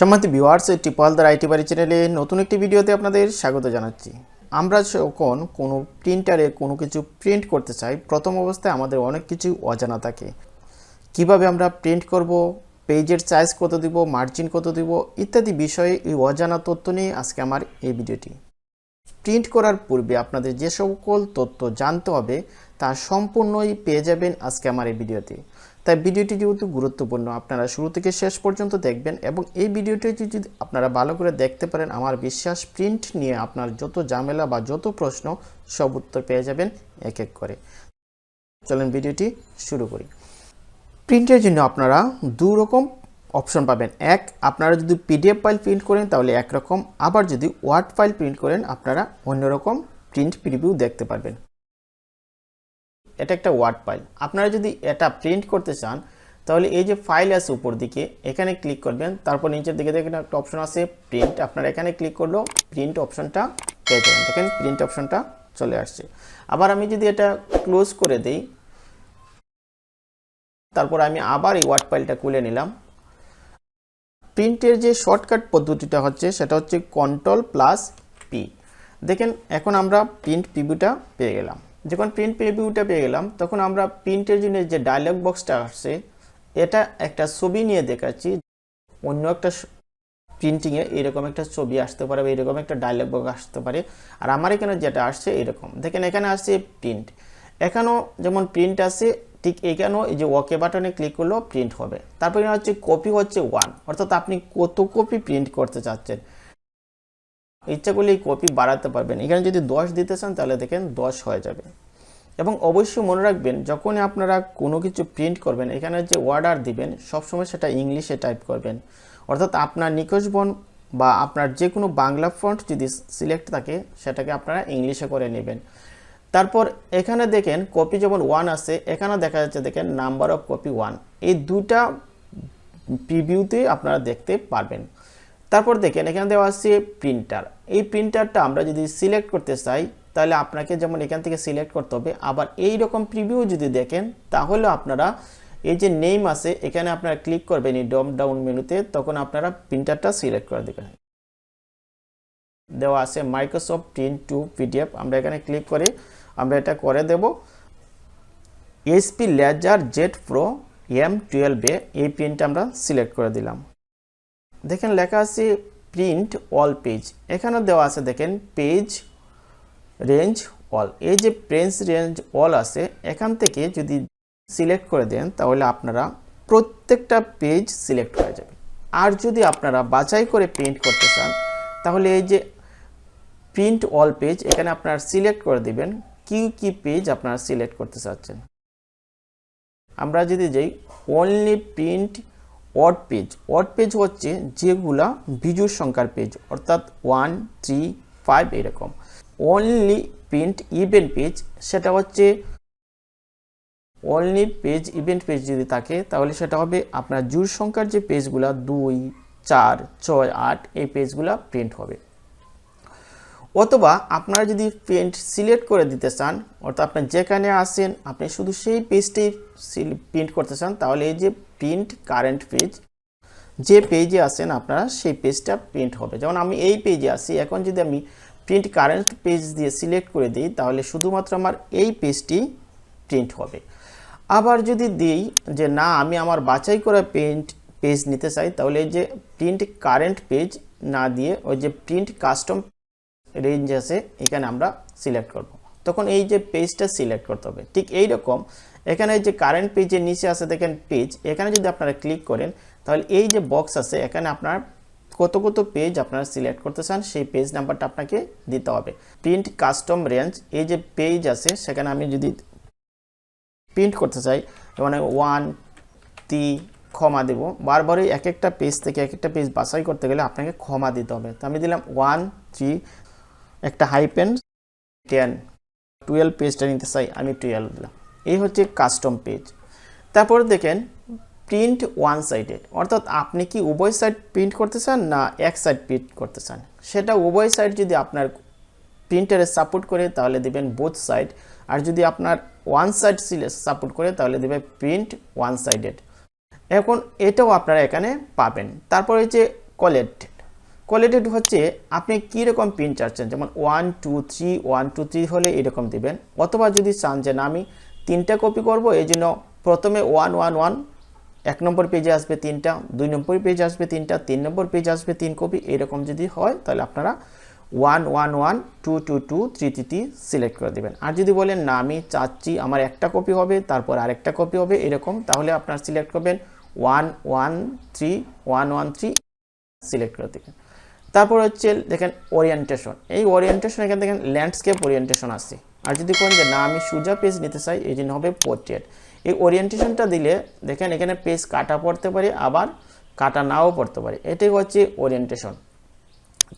সম্মানিত viewers টিপলদার IT বাড়ি চ্যানেলে নতুন একটি ভিডিওতে আপনাদের স্বাগত জানাচ্ছি। আমরা যখন কোনো প্রিন্টারে কোনো কিছু প্রিন্ট করতে চাই, প্রথম অবস্থায় আমাদের অনেক কিছু অজানা থাকে। কীভাবে আমরা প্রিন্ট করব পেজের সাইজ কত দিব মার্জিন কত দিব, ইত্যাদি বিষয়ে এই অজানা তথ্য নিয়ে আজকে আমার এই ভিডিওটি। প্রিন্ট করার পূর্বে আপনাদের যে সকল তথ্য জানতে হবে, তা সম্পূর্ণই পেয়ে যাবেন আজকে আমার এই ভিডিওতে। তাই ভিডিওটি যেহেতু গুরুত্বপূর্ণ, আপনারা শুরু থেকে শেষ পর্যন্ত দেখবেন এবং এই ভিডিওটি যদি আপনারা ভালো করে দেখতে পারেন, আমার বিশ্বাস প্রিন্ট নিয়ে আপনার যত ঝামেলা বা যত প্রশ্ন, সব উত্তর পেয়ে যাবেন এক এক করে। চলেন ভিডিওটি শুরু করি। প্রিন্টের জন্য আপনারা দু রকম অপশন পাবেন। এক, আপনারা যদি পিডিএফ ফাইল প্রিন্ট করেন, তাহলে একরকম আবার যদি ওয়ার্ড ফাইল প্রিন্ট করেন, আপনারা অন্যরকম প্রিন্ট প্রিভিউ দেখতে পারবেন। এটা একটা ওয়ার্ড ফাইল। আপনারা যদি এটা প্রিন্ট করতে চান, তাহলে এই যে ফাইল আছে উপর দিকে, এখানে ক্লিক করবেন, তারপর নিচের দিকে দেখেন একটা অপশন আছে প্রিন্ট আপনারা এখানে ক্লিক করলেও প্রিন্ট অপশনটা পেয়ে যাবেন। দেখেন প্রিন্ট অপশনটা চলে আসছে। আবার আমি যদি এটা ক্লোজ করে দিই, তারপর আমি আবার এই ওয়ার্ড ফাইলটা খুলে নিলাম। প্রিন্টের যে শর্টকাট পদ্ধতিটা হচ্ছে, সেটা হচ্ছে কন্ট্রোল প্লাস পি দেখেন, এখন আমরা প্রিন্ট প্রিভিউটা পেয়ে গেলাম। যখন প্রিন্ট প্রিভিউটা পেয়ে গেলাম, তখন আমরা প্রিন্টের জন্য যে ডায়লগ বক্সটা আসছে, এটা একটা ছবি নিয়ে দেখাচ্ছি। অন্য একটা প্রিন্টিংয়ে এরকম একটা ছবি আসতে পারে বা এরকম একটা ডায়লগ বক্স আসতে পারে। আর আমার এখানে যেটা আসছে এরকম। দেখেন, এখানে আসছে প্রিন্ট এখানেও যেমন প্রিন্ট আছে ঠিক এখানেও এই যে ওকে বাটনে ক্লিক করলেও প্রিন্ট হবে। তারপর হচ্ছে কপি হচ্ছে ওয়ান অর্থাৎ আপনি কত কপি প্রিন্ট করতে চাচ্ছেন? ইচ্ছা করলে এই কপি বাড়াতে পারবেন। এখানে যদি দশ দিতে চান, তাহলে দেখেন দশ হয়ে যাবে। এবং অবশ্যই মনে রাখবেন যখনই আপনারা কোনো কিছু প্রিন্ট করবেন, এখানে যে অর্ডার দিবেন, সবসময় সেটা ইংলিশে টাইপ করবেন। অর্থাৎ আপনার নিকোজ বন বা আপনার যে কোনো বাংলা ফন্ট যদি সিলেক্ট থাকে, সেটাকে আপনারা ইংলিশে করে নেবেন। তারপর এখানে দেখেন কপি যেমন ওয়ান আছে, এখানে দেখা যাচ্ছে দেখেন নাম্বার অফ কপি ওয়ান এই দুটা প্রিভিউতে আপনারা দেখতে পারবেন। তারপর দেখেন, এখানে দেওয়া আছে প্রিন্টার এই প্রিন্টারটা আমরা যদি সিলেক্ট করতে চাই, তাহলে আপনাকে যেমন এখান থেকে সিলেক্ট করতে হবে, আবার এই রকম প্রিভিউ যদি দেখেন, তাহলে আপনারা এই যে নেম আছে, এখানে আপনারা ক্লিক করবেন এই ডম ডাউন মেনুতে, তখন আপনারা প্রিন্টারটা সিলেক্ট করে দেবেন। দেওয়া আছে মাইক্রোসফট প্রিন্ট টু পিডিএফ আমরা এখানে ক্লিক করে, আমরা এটা করে দেব। SP laser jet pro M টুয়েলভে এই প্রিন্টটা আমরা সিলেক্ট করে দিলাম। দেখেন লেখা আছে প্রিন্ট অল পেজ এখানে দেওয়া আছে, দেখেন পেজ রেঞ্জ অল এই যে প্রেন্স রেঞ্জ অল আছে, এখান থেকে যদি সিলেক্ট করে দেন, তাহলে আপনারা প্রত্যেকটা পেজ সিলেক্ট হয়ে যাবে। আর যদি আপনারা বাছাই করে প্রিন্ট করতে চান, তাহলে এই যে প্রিন্ট অল পেজ এখানে আপনারা সিলেক্ট করে দিবেন কি কি পেজ আপনারা সিলেক্ট করতে চাচ্ছেন। আমরা যদি যাই only print odd page odd page হচ্ছে যেগুলা বিজুর সংখ্যার পেজ, অর্থাৎ ওয়ান, থ্রি, ফাইভ এরকম। অনলি প্রিন্ট ইভেন্ট পেজ সেটা হচ্ছে অনলি পেজ ইভেন্ট পেজ যদি থাকে, তাহলে সেটা হবে আপনার জুর সংখ্যার যে পেজগুলা দুই, চার, ছয়, আট, এই পেজগুলা প্রিন্ট হবে। অথবা আপনারা যদি প্রিন্ট সিলেক্ট করে দিতে চান, অর্থাৎ আপনি যেখানে আসেন আপনি শুধু সেই পেজটাই প্রিন্ট করতে চান, তাহলে এই যে প্রিন্ট কারেন্ট পেজ যে পেজে আসেন আপনারা সেই পেজটা প্রিন্ট হবে। যেমন আমি এই পেজে আসি এখন যদি আমি প্রিন্ট কারেন্ট পেজ দিয়ে সিলেক্ট করে দিই, তাহলে শুধুমাত্র আমার এই পেজটি প্রিন্ট হবে। আবার যদি দিই যে না, আমি আমার বাছাই করা প্রিন্ট পেজ নিতে চাই, তাহলে যে প্রিন্ট কারেন্ট পেজ না দিয়ে ওই যে প্রিন্ট কাস্টম রেঞ্জ আছে, এখানে আমরা সিলেক্ট করব। তখন এই যে পেজটা সিলেক্ট করতে হবে। ঠিক এই রকম এখানে যে কারেন্ট পেজের নিচে আছে, দেখেন পেজ এখানে যদি আপনারা ক্লিক করেন, তাহলে এই যে বক্স আছে, এখানে আপনার কত কত পেজ আপনারা সিলেক্ট করতে চান, সেই পেজ নাম্বারটা আপনাকে দিতে হবে। প্রিন্ট কাস্টম রেঞ্জ এই যে পেজ আছে, সেখানে আমি যদি প্রিন্ট করতে চাই মানে ওয়ান তি ক্ষমা দেব। বারবারই এক একটা পেজ থেকে এক একটা পেজ বাছাই করতে গেলে আপনাকে ক্ষমা দিতে হবে। তো আমি দিলাম ওয়ান থ্রি একটা হাইপেন টেন টুয়েলভ পেজটা নিতে চাই, আমি টুয়েলভ দিলাম। এই হচ্ছে কাস্টম পেজ তারপর দেখেন প্রিন্ট ওয়ান সাইডে অর্থাৎ আপনি কি উভয় সাইড প্রিন্ট করতে চান না এক সাইড প্রিন্ট করতে চান? সেটা উভয় সাইড যদি আপনার প্রিন্টারে সাপোর্ট করে, তাহলে দেবেন বোথ সাইড আর যদি আপনার ওয়ান সাইড সাপোর্ট করে, তাহলে দেবে প্রিন্ট ওয়ান সাইডেড এখন এটাও আপনারা এখানে পাবেন। তারপরে যে কোয়ালিটেড কোয়ালিটেড হচ্ছে, আপনি কী রকম প্রিন্ট চাচ্ছেন? যেমন one two three one two three হলে এরকম দিবেন। অথবা যদি চান যে না, আমি তিনটা কপি করব এই জন্য প্রথমে ওয়ান ওয়ান ওয়ান এক নম্বর পেজে আসবে তিনটা, দুই নম্বর পেজে আসবে তিনটা, তিন নম্বর পেজে আসবে তিন কপি এরকম যদি হয়, তাহলে আপনারা one one one two two two three three select করে দেবেন। আর যদি বলেন, না, আমি চাচ্ছি আমার একটা কপি হবে, তারপর আরেকটা কপি হবে, এরকম, তাহলে আপনার সিলেক্ট করবেন one one three one one three select করে দেবেন। তারপর হচ্ছে দেখেন ওরিয়েন্টেশন এই ওরিয়েন্টেশন এখানে দেখেন ল্যান্ডস্কেপ ওরিয়েন্টেশন আসছে আর যদি কোন যে না, আমি সোজা পেজ নিতে চাই, এই জন্য হবে পোর্ট্রেট এই ওরিয়েন্টেশনটা দিলে দেখেন এখানে পেজ কাটা পড়তে পারে, আবার কাটা নাও পড়তে পারে। এটাই হচ্ছে ওরিয়েন্টেশন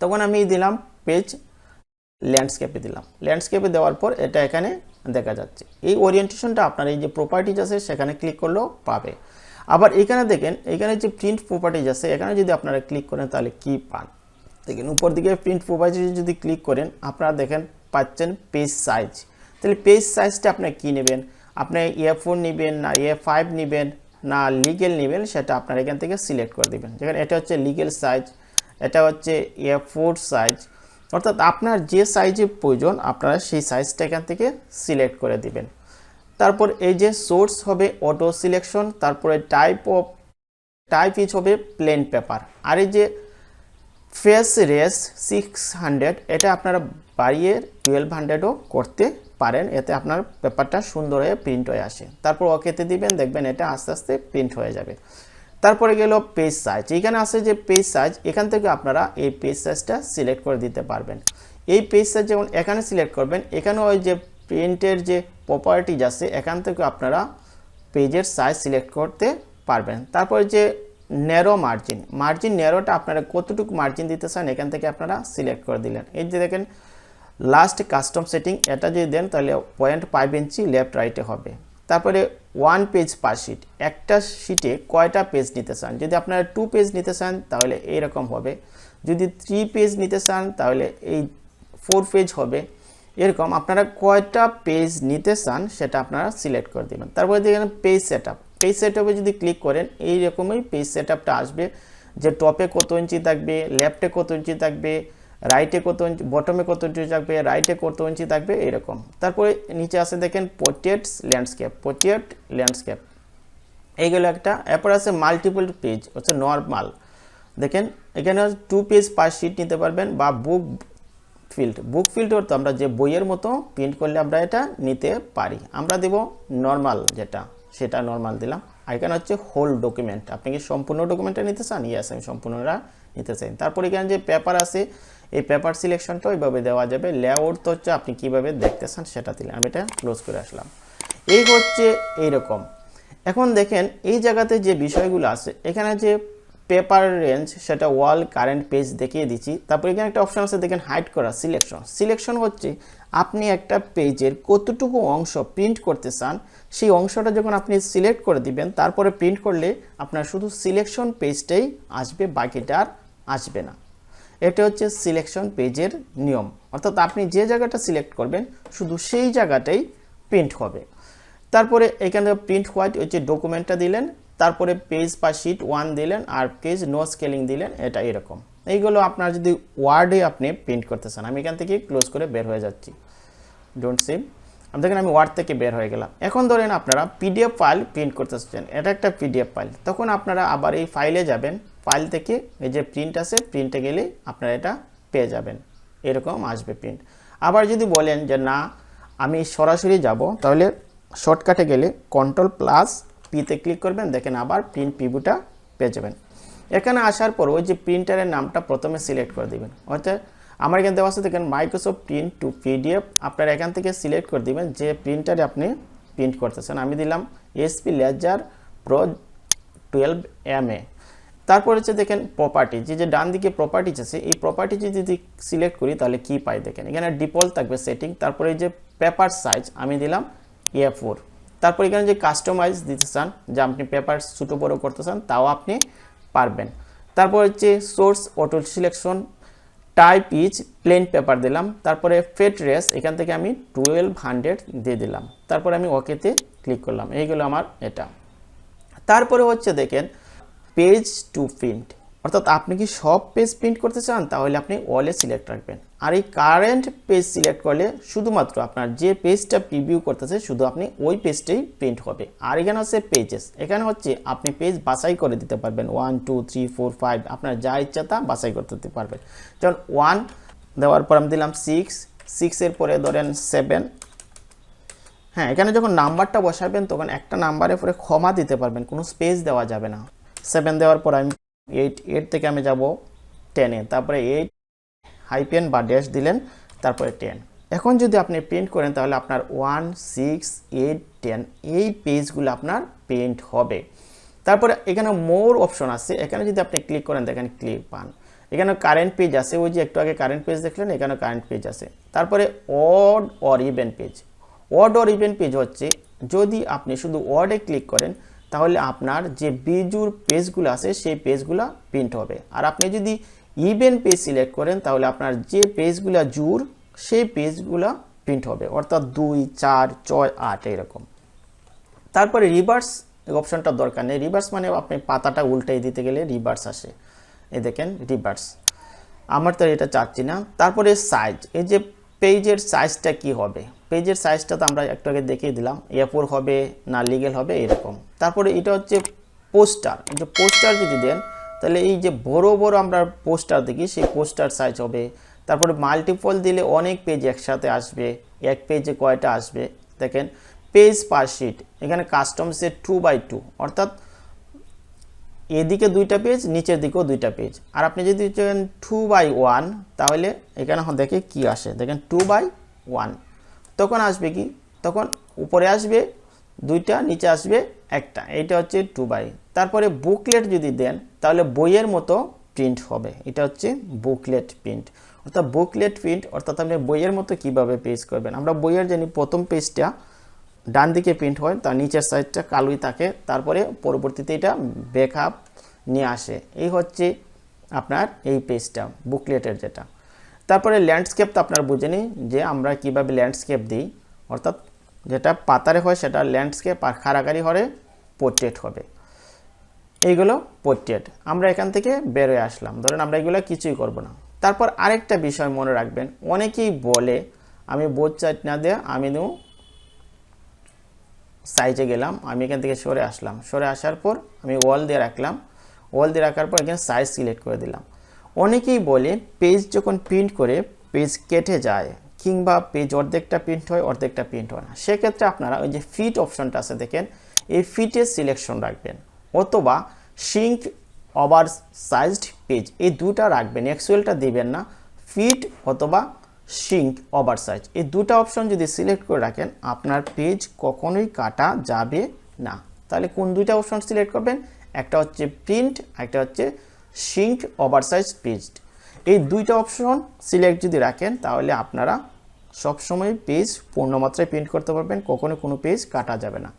তখন আমি দিলাম পেজ ল্যান্ডস্কেপে দিলাম। ল্যান্ডস্কেপে দেওয়ার পর এটা এখানে দেখা যাচ্ছে। এই ওরিয়েন্টেশনটা আপনার এই যে প্রপার্টিজ আছে, সেখানে ক্লিক করলেও পাবে। আবার এখানে দেখেন, এখানে যে প্রিন্ট প্রপার্টিজ আছে, এখানে যদি আপনারা ক্লিক করেন, তাহলে কি পান? দেখেন উপর দিকে প্রিন্ট প্রপার্টিজ যদি ক্লিক করেন, আপনারা দেখেন পাচ্ছেন পেজ সাইজ তাহলে পেজ সাইজটা আপনি কী নেবেন? আপনি এ ফোর নেবেন, না এ ফাইভ নেবেন, না লিগেল নেবেন, সেটা আপনারা এখান থেকে সিলেক্ট করে দেবেন। যেখানে এটা হচ্ছে লিগেল সাইজ এটা হচ্ছে এ ফোর সাইজ অর্থাৎ আপনার যে সাইজে প্রয়োজন, আপনারা সেই সাইজটা এখান থেকে সিলেক্ট করে দিবেন। তারপর এই যে সোর্স হবে অটো সিলেকশন তারপরে টাইপ অফ টাইপ ইজ হবে প্লেন পেপার আর এই যে ফেস রেস সিক্স হান্ড্রেড, এটা আপনারা বাড়িয়ে টুয়েলভ হান্ড্রেডও করতে পারেন। এতে আপনার পেপারটা সুন্দর হয়ে প্রিন্ট হয়ে আসে। তারপর ওকেতে দিবেন, দেখবেন এটা আস্তে আস্তে প্রিন্ট হয়ে যাবে। তারপরে গেল পেজ সাইজ এখানে আছে যে পেজ সাইজ এখান থেকে আপনারা এই পেজ সাইজটা সিলেক্ট করে দিতে পারবেন। এই পেজ সাইজ যেমন এখানে সিলেক্ট করবেন, এখানে ওই যে প্রিন্টের যে প্রপার্টিজ আছে, এখান থেকে আপনারা পেজের সাইজ সিলেক্ট করতে পারবেন। তারপরে যে ন্যারো মার্জিন মার্জিন ন্যারোটা আপনারা কতটুকু মার্জিন দিতে চান, এখান থেকে আপনারা সিলেক্ট করে দিলেন। এই যে দেখেন লাস্ট কাস্টম সেটিং এটা যদি দেন, তাহলে পয়েন্ট ফাইভ ইঞ্চি লেফট রাইটে হবে। তারপরে ওয়ান পেজ পার শিট একটা শিটে কয়টা পেজ নিতে চান? যদি আপনারা টু পেজ নিতে চান, তাহলে এইরকম হবে। যদি থ্রি পেজ নিতে চান, তাহলে এই ফোর পেজ হবে। এরকম আপনারা কয়টা পেজ নিতে চান, সেটা আপনারা সিলেক্ট করে দেবেন। তারপরে দেখেন পেজ সেট পেজ সেট যদি ক্লিক করেন, এই রকমই পেজ সেট আসবে। যে টপে কত ইঞ্চি থাকবে লেফটে কত ইঞ্চি থাকবে রাইটে কত ইঞ্চি বটমে কত ইঞ্চি থাকবে রাইটে কত ইঞ্চি থাকবে, এরকম। তারপরে নিচে আছে দেখেন পোর্ট্রেটস ল্যান্ডস্কেপ পোর্ট্রেট ল্যান্ডস্কেপ এইগুলো একটা, এরপর আছে মাল্টিপল পেজ হচ্ছে নর্মাল দেখেন, এখানে টু পেজ পার শিট নিতে পারবেন বা বুক ফিল্ড বুক ফিল্ড তো আমরা যে বইয়ের মতো প্রিন্ট করলে আমরা এটা নিতে পারি। আমরা দেব নর্মাল যেটা। সেটা নর্মাল দিলাম। এখানে হচ্ছে হোল ডকুমেন্ট আপনি কি সম্পূর্ণ ডকুমেন্টটা নিতে চান? ইয়েস আমি সম্পূর্ণটা নিতে চাই। তারপরে এখানে যে পেপার আছে, এই পেপার সিলেকশনটা ওইভাবে দেওয়া যাবে। লেআউট তো হচ্ছে আপনি কীভাবে দেখতে চান সেটা দিলেন আমি এটা ক্লোজ করে আসলাম। এই হচ্ছে এইরকম। এখন দেখেন, এই জায়গাতে যে বিষয়গুলো আছে, এখানে যে পেপার রেঞ্জ সেটা ওয়াল কারেন্ট পেজ দেখিয়ে দিচ্ছি। তারপর এখানে একটা অপশন আছে, দেখেন হাইড করা সিলেকশন সিলেকশন হচ্ছে আপনি একটা পেজের কতটুকু অংশ প্রিন্ট করতে চান, সেই অংশটা যখন আপনি সিলেক্ট করে দিবেন, তারপরে প্রিন্ট করলে আপনার শুধু সিলেকশন পেজটাই আসবে, বাকিটা আর আসবে না। এটা হচ্ছে সিলেকশন পেজের নিয়ম। অর্থাৎ আপনি যে জায়গাটা সিলেক্ট করবেন, শুধু সেই জায়গাটাই প্রিন্ট হবে। তারপরে এখানে প্রিন্ট হোয়াইট হচ্ছে ডকুমেন্টটা দিলেন, তারপরে পেজ বা শিট ওয়ান দিলেন, আর পেজ নো স্কেলিং দিলেন, এটা এরকম। এইগুলো আপনার যদি ওয়ার্ডে আপনি প্রিন্ট করতে চান, আমি এখান থেকে ক্লোজ করে বের হয়ে যাচ্ছি। ডোন্ট সেভ আমি দেখেন আমি ওয়ার্ড থেকে বের হয়ে গেলাম। এখন ধরেন আপনারা পিডিএফ ফাইল প্রিন্ট করতে চাচ্ছেন। এটা একটা পিডিএফ ফাইল তখন আপনারা আবার এই ফাইলে যাবেন। ফাইল থেকে এই যে প্রিন্ট আছে প্রিন্টে গেলে আপনারা এটা পেয়ে যাবেন। এরকম আসবে প্রিন্ট আবার যদি বলেন যে, না, আমি সরাসরি যাব, তাহলে শর্টকাটে গেলে কন্ট্রোল প্লাস পিতে ক্লিক করবেন। দেখেন আবার প্রিন্ট পিভিটা পেয়ে যাবেন। এখানে আসার পর ওই যে প্রিন্টারের নামটা প্রথমে সিলেক্ট করে দিবেন। অর্থাৎ আমার এখানে দেওয়া আছে দেখেন মাইক্রোসফট প্রিন্ট টু পিডিএফ আপনারা এখান থেকে সিলেক্ট করে দিবেন যে প্রিন্টারে আপনি প্রিন্ট করতেছেন। আমি দিলাম SP laser pro twelve M এ তারপর হচ্ছে দেখেন প্রপার্টি যে যে ডান দিকে প্রপার্টিজ আছে, এই প্রপার্টি যদি সিলেক্ট করি তাহলে কি পাই দেখেন? এখানে ডিফল্ট থাকবে সেটিং তারপরে যে পেপার সাইজ আমি দিলাম এ ফোর তারপর এখানে যে কাস্টমাইজ দিতে চান, যে আপনি পেপার ছোটো বড়ো করতে চান, তাও আপনি পারবেন। তারপর হচ্ছে source auto selection type is plain paper দিলাম। তারপরে ফেট রেস এখান থেকে আমি টুয়েলভ হান্ড্রেড দিয়ে দিলাম। তারপরে আমি ওকেতে ক্লিক করলাম। এইগুলো আমার এটা। তারপরে হচ্ছে দেখেন পেজ টু প্রিন্ট অর্থাৎ আপনি কি সব পেজ প্রিন্ট করতে চান, তাহলে আপনি ওয়ালে সিলেক্ট রাখবেন। আর এই কারেন্ট পেজ সিলেক্ট করলে শুধুমাত্র আপনার যে পেজটা প্রিভিউ করতেছে, শুধু আপনি ওই পেজটাই প্রিন্ট হবে। আর এখানে হচ্ছে পেজেস এখানে হচ্ছে আপনি পেজ বাছাই করে দিতে পারবেন। One two three four five আপনার যা ইচ্ছা তা বাছাই করতে দিতে পারবেন। যেমন ওয়ান দেওয়ার পর আমি দিলাম সিক্স সিক্সের পরে ধরেন সেভেন হ্যাঁ এখানে যখন নাম্বারটা বসাবেন, তখন একটা নাম্বারের পরে ক্ষমা দিতে পারবেন, কোনো স্পেস দেওয়া যাবে না। সেভেন দেওয়ার পর আমি এইট এইট থেকে আমি যাব টেনে তারপরে এইট হাইপেন বা ড্যাশ দিলেন, তারপরে টেন এখন যদি আপনি প্রিন্ট করেন, তাহলে আপনার ওয়ান সিক্স এইট টেন এই পেজগুলো আপনার প্রিন্ট হবে। তারপরে এখানে মোর অপশন আছে। এখানে যদি আপনি ক্লিক করেন, দেখেন ক্লিক পান। এখানে কারেন্ট পেজ আছে, ওই যে একটু আগে কারেন্ট পেজ দেখলেন, এখানে কারেন্ট পেজ আছে। তারপরে odd or even page odd or even page হচ্ছে, যদি আপনি শুধু ওয়ার্ডে ক্লিক করেন তাহলে আপনার যে বিজুর পেজগুলো আছে, সেই পেজগুলো প্রিন্ট হবে। আর আপনি যদি ইভেন পেজ সিলেক্ট করেন, তাহলে আপনার যে পেজগুলো জুর, সেই পেজগুলো প্রিন্ট হবে। অর্থাৎ দুই, চার, ছয়, আট, এরকম। তারপরে রিভার্স অপশনটা দরকার নেই। রিভার্স মানে আপনি পাতাটা উল্টে দিতে গেলে রিভার্স আসে। এ দেখেন রিভার্স আমার তো এটা চাচ্ছি না। তারপরে সাইজ এই যে পেজের সাইজটা কি হবে? পেজের সাইজটা তো আমরা একটু আগে দেখিয়ে দিলাম। এ ফোর হবে না লিগেল হবে, এরকম। তারপরে এটা হচ্ছে পোস্টার যে পোস্টার যদি দেন, তাহলে এই যে বড় বড় আমরা পোস্টার দেখি, সেই পোস্টার সাইজ হবে। তারপরে মাল্টিপল দিলে অনেক পেজ একসাথে আসবে, এক পেজে কয়টা আসবে? দেখেন পেজ পার শিট এখানে কাস্টমসে টু বাই টু অর্থাৎ এদিকে দুইটা পেজ নিচের দিকেও দুইটা পেজ আর আপনি যদি টু বাই ওয়ান তাহলে এখানে দেখে কি আসে? দেখেন টু বাই ওয়ান তখন আসবে কি? তখন উপরে আসবে, দুইটা, নিচে আসবে একটা। এইটা হচ্ছে টু বাই তারপরে বুকলেট যদি দেন, তাহলে বইয়ের মতো প্রিন্ট হবে। এটা হচ্ছে বুকলেট প্রিন্ট অর্থাৎ বুকলেট প্রিন্ট অর্থাৎ আপনি বইয়ের মতো কীভাবে পেজ করবেন? আমরা বইয়ের জানি প্রথম পেজটা ডান দিকে প্রিন্ট হয়, তার নিচের সাইডটা কালোই থাকে, তারপরে পরবর্তীতে এটা ব্যাকআপ নিয়ে আসে। এই হচ্ছে আপনার এই পেজটা বুকলেটের যেটা। তারপরে ল্যান্ডস্কেপ তো আপনার বুঝেনি যে আমরা কীভাবে ল্যান্ডস্কেপ দিই। অর্থাৎ যেটা পাতারে হয় সেটা ল্যান্ডস্কেপ আর খারাকারি হরে পোর্ট্রেট হবে। এইগুলো পোর্ট্রেট আমরা এখান থেকে বেরোয় আসলাম। ধরেন আমরা এগুলো কিছুই করব না। তারপর আরেকটা বিষয় মনে রাখবেন। অনেকেই বলে, আমি বোধ চাইট না দিয়ে আমি দেবো সাইজে গেলাম, আমি এখান থেকে সরে আসলাম। সরে আসার পর আমি ওয়াল দিয়ে রাখলাম। ওয়াল দিয়ে রাখার পর এখানে সাইজ সিলেক্ট করে দিলাম। অনেকেই বলে পেজ যখন প্রিন্ট করে পেজ কেটে যায় কিংবা পেজ অর্ধেকটা প্রিন্ট হয়, অর্ধেকটা প্রিন্ট হয় না। সেক্ষেত্রে আপনারা ওই যে ফিট অপশনটা আছে দেখেন, এই ফিটের সিলেকশন রাখবেন অথবা সিঙ্ক ওভার সাইজড পেজ এই দুটা রাখবেন। অ্যাকচুয়ালটা দিবেন না ফিট অথবা সিঙ্ক ওভার সাইজ এই দুটো অপশন যদি সিলেক্ট করে রাখেন, আপনার পেজ কখনোই কাটা যাবে না। তাহলে কোন দুইটা অপশন সিলেক্ট করবেন? একটা হচ্ছে প্রিন্ট একটা হচ্ছে সিঙ্ক ওভার সাইজ পেজ এই দুইটা অপশন সিলেক্ট যদি রাখেন, তাহলে আপনারা সবসময় পেজ পূর্ণমাত্রায় প্রিন্ট করতে পারবেন, কখনো কোনো পেজ কাটা যাবে না।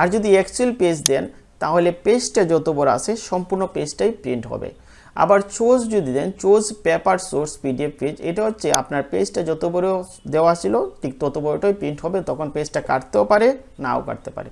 আর যদি অ্যাকচুয়াল পেজ দেন, তাহলে পেজটা যত বড় আছে, সম্পূর্ণ পেজটাই প্রিন্ট হবে। আবার চোজ যদি দেন, choose, paper, source, PDF page, এটা হচ্ছে আপনার পেজটা যত বড় দেওয়া ছিল, ঠিক তত বড়টাই প্রিন্ট হবে, তখন পেজটা কাটতেও পারে, নাও কাটতে পারে।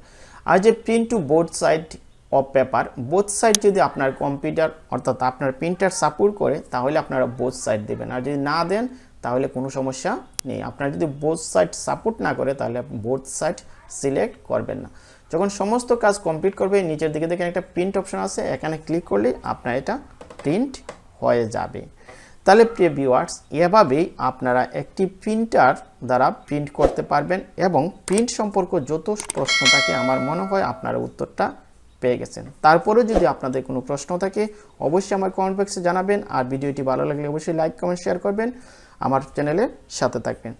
আর যে print to board side of paper both side যদি আপনার কম্পিউটার অর্থাৎ আপনার প্রিন্টার সাপোর্ট করে, তাহলে আপনারা বোথ সাইড দেবেন। আর যদি না দেন, তাহলে কোনো সমস্যা নেই। আপনার যদি বোথ সাইড সাপোর্ট না করে, তাহলে বোথ সাইড সিলেক্ট করবেন না। যখন সমস্ত কাজ কমপ্লিট করবে, নিচের দিকে দেখেন একটা প্রিন্ট অপশন আছে, এখানে ক্লিক করলে আপনার এটা প্রিন্ট হয়ে যাবে। তাহলে প্রিয় ভিউয়ার্স এভাবেই আপনারা একটি প্রিন্টার দ্বারা প্রিন্ট করতে পারবেন এবং প্রিন্ট সম্পর্ক যত প্রশ্ন থাকে, আমার মনে হয় আপনারা উত্তরটা পেয়ে গেছেন। তারপরেও যদি আপনাদের কোনো প্রশ্ন থাকে, অবশ্যই আমার কমেন্ট বক্সে জানাবেন। আর ভিডিওটি ভালো লাগলে অবশ্যই লাইক কমেন্ট শেয়ার করবেন। আমার চ্যানেলের সাথে থাকবেন।